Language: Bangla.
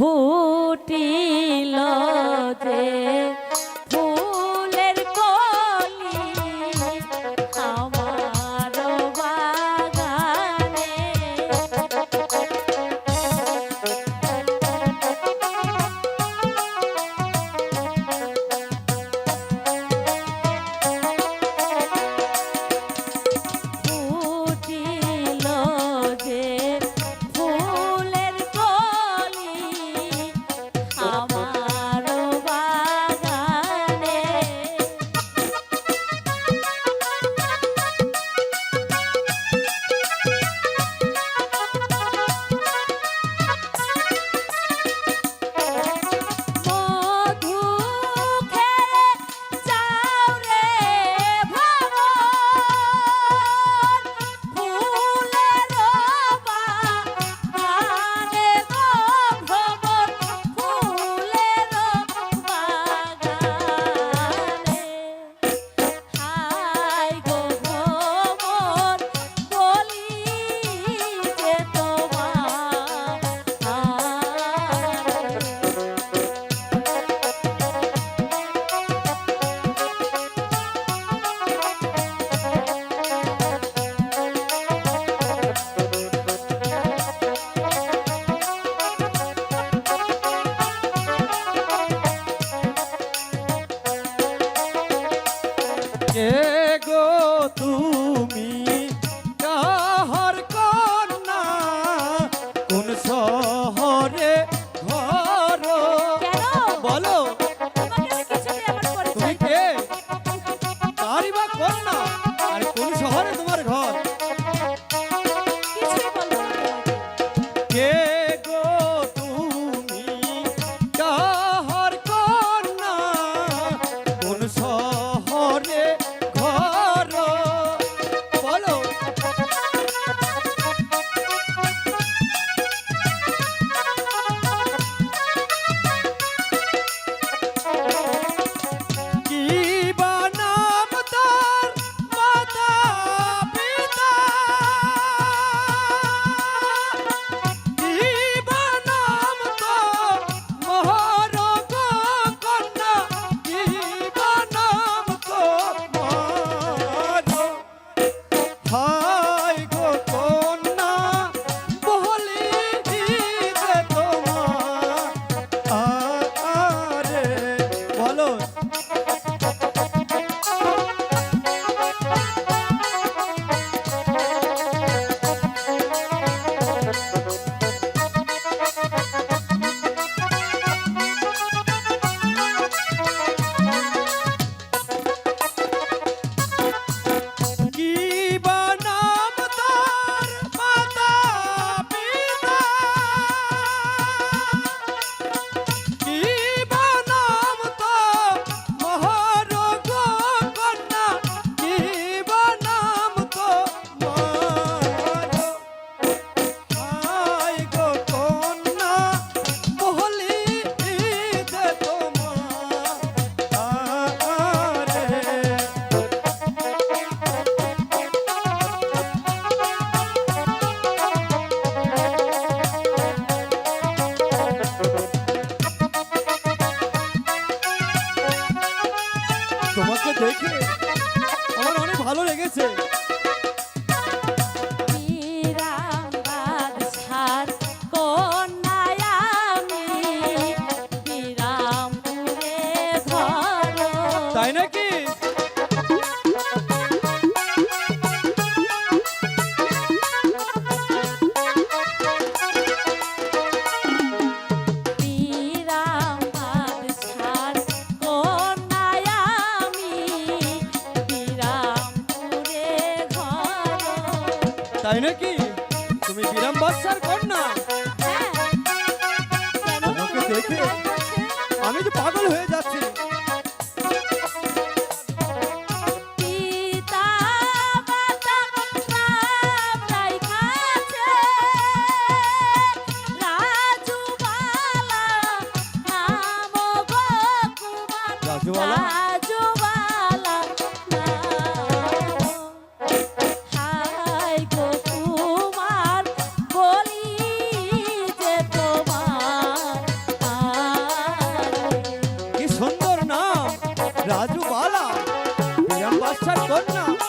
ঘটিল yeah. তোমাকে দেখে আমার অনেক ভালো লেগেছে। আমার কন্যা তোমাকে দেখে আমি তো পাগল হয়ে যাচ্ছি। রাজুওয়ালা বর্ষার কন্যা